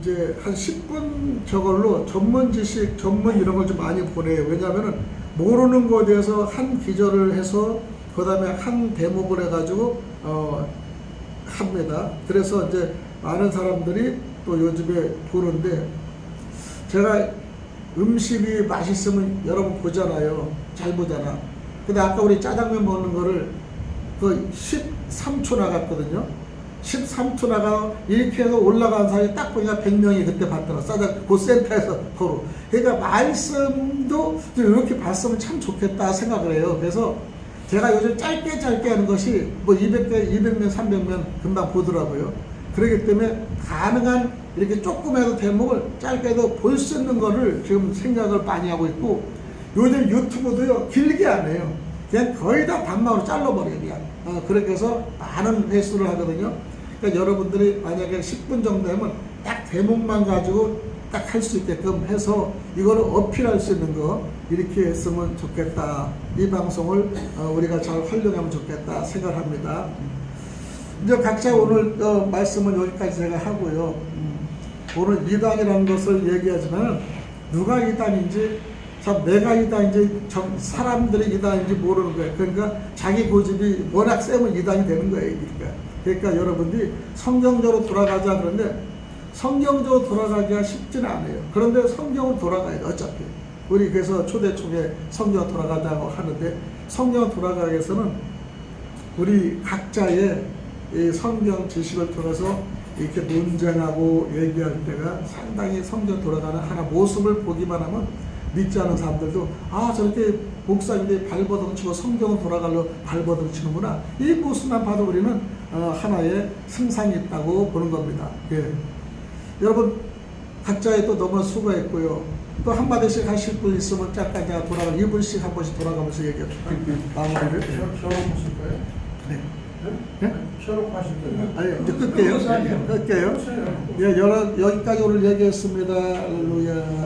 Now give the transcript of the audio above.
이제 한 10분 저걸로 전문 지식, 전문 이런 걸 좀 많이 보내요. 왜냐하면은 모르는 거에 대해서 한 기절을 해서 그 다음에 한 대목을 해가지고 어, 합니다. 그래서 이제 많은 사람들이 또 요즘에 보는데 제가 음식이 맛있으면 여러분 보잖아요. 잘 보잖아. 근데 아까 우리 짜장면 먹는 거를 그 13초 나갔거든요. 13초 나가 이렇게 해서 올라간 사이에 딱 보니까 100명이 그때 봤더라. 짜장 그 센터에서 도로. 그러니까 말씀도 좀 이렇게 봤으면 참 좋겠다 생각을 해요. 그래서 제가 요즘 짧게 짧게 하는 것이 뭐 200개, 200명, 300명 금방 보더라고요. 그렇기 때문에 가능한 이렇게 조금이라도 대목을 짧게도 볼 수 있는 거를 지금 생각을 많이 하고 있고 요즘 유튜브도요 길게 안 해요. 그냥 거의 다 단막으로 잘라버려요 그냥. 어, 그렇게 해서 많은 회수를 하거든요. 그러니까 여러분들이 만약에 10분 정도 하면 딱 대목만 가지고 딱 할 수 있게끔 해서 이거를 어필할 수 있는 거 이렇게 했으면 좋겠다. 이 방송을 어, 우리가 잘 활용하면 좋겠다 생각합니다. 이제 각자 오늘 어, 말씀은 여기까지 제가 하고요. 음, 오늘 이단이라는 것을 얘기하지만 누가 이단인지 참 내가 이단인지 정- 사람들이 이단인지 모르는 거예요. 그러니까 자기 고집이 워낙 세면 이단이 되는 거예요. 그러니까, 그러니까 여러분들이 성경적으로 돌아가자 그러는데 성경적으로 돌아가기가 쉽지는 않아요. 그런데 성경은 돌아가야 돼 어차피. 우리 그래서 초대 초에 성경 돌아가자고 하는데 성경 돌아가기 위해서는 우리 각자의 이 성경 지식을 통해서 이렇게 논쟁하고 얘기할 때가 상당히 성경 돌아가는 하나 모습을 보기만 하면 믿지 않은 사람들도 아 저렇게 목사님들이 발버둥 치고 성경은 돌아가려 발버둥 치는구나 이 모습만 봐도 우리는 어, 하나의 승산이 있다고 보는 겁니다. 예. 여러분 각자의 또 너무 수고했고요. 또 한마디씩 하실 분 있으면 잠깐 제가 돌아가 2분씩 한 번씩 돌아가면서 얘기해 마무리를 예. 쇼록 하실 거예요? 네. 네? 네? 쇼록 하실 거예요? 아니 이제 끌게요. 끌게요. 예, 여러 여기까지 오늘 얘기했습니다. 할렐루야. 네.